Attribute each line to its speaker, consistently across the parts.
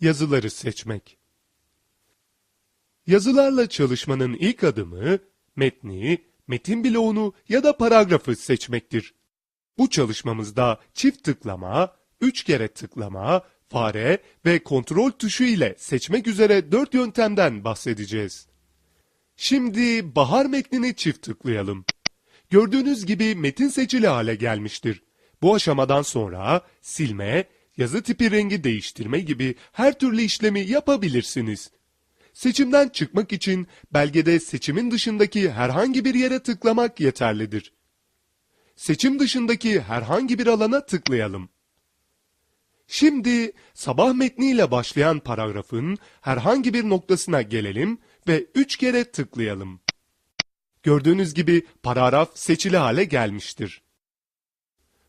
Speaker 1: yazıları seçmek. Yazılarla çalışmanın ilk adımı metni, metin bloğunu ya da paragrafı seçmektir. Bu çalışmamızda çift tıklama, üç kere tıklama, fare ve kontrol tuşu ile seçmek üzere dört yöntemden bahsedeceğiz. Şimdi bahar metnini çift tıklayalım. Gördüğünüz gibi metin seçili hale gelmiştir. Bu aşamadan sonra silme, yazı tipi rengi değiştirme gibi her türlü işlemi yapabilirsiniz. Seçimden çıkmak için belgede seçimin dışındaki herhangi bir yere tıklamak yeterlidir. Seçim dışındaki herhangi bir alana tıklayalım. Şimdi sabah metniyle başlayan paragrafın herhangi bir noktasına gelelim ve üç kere tıklayalım. Gördüğünüz gibi paragraf seçili hale gelmiştir.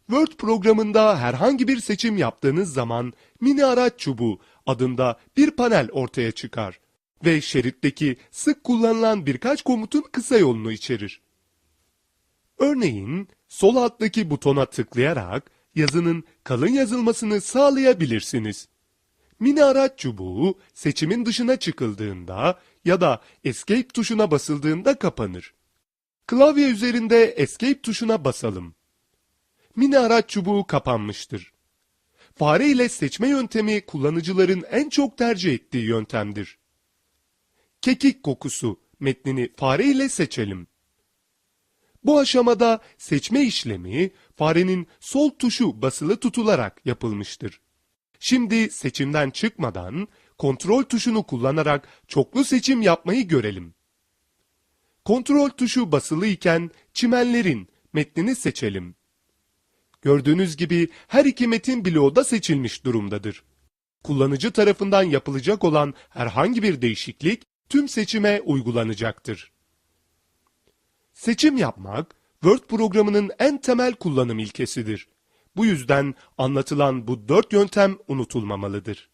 Speaker 1: Word programında herhangi bir seçim yaptığınız zaman mini araç çubuğu adında bir panel ortaya çıkar ve şeritteki sık kullanılan birkaç komutun kısa yolunu içerir. Örneğin sol alttaki butona tıklayarak yazının kalın yazılmasını sağlayabilirsiniz. Mini araç çubuğu seçimin dışına çıkıldığında ya da Escape tuşuna basıldığında kapanır. Klavye üzerinde Escape tuşuna basalım. Mini araç çubuğu kapanmıştır. Fare ile seçme yöntemi kullanıcıların en çok tercih ettiği yöntemdir. Kekik kokusu metnini fare ile seçelim. Bu aşamada seçme işlemi farenin sol tuşu basılı tutularak yapılmıştır. Şimdi seçimden çıkmadan kontrol tuşunu kullanarak çoklu seçim yapmayı görelim. Kontrol tuşu basılı iken çimenlerin metnini seçelim. Gördüğünüz gibi her iki metin bloğu da seçilmiş durumdadır. Kullanıcı tarafından yapılacak olan herhangi bir değişiklik tüm seçime uygulanacaktır. Seçim yapmak, Word programının en temel kullanım ilkesidir. Bu yüzden anlatılan bu dört yöntem unutulmamalıdır.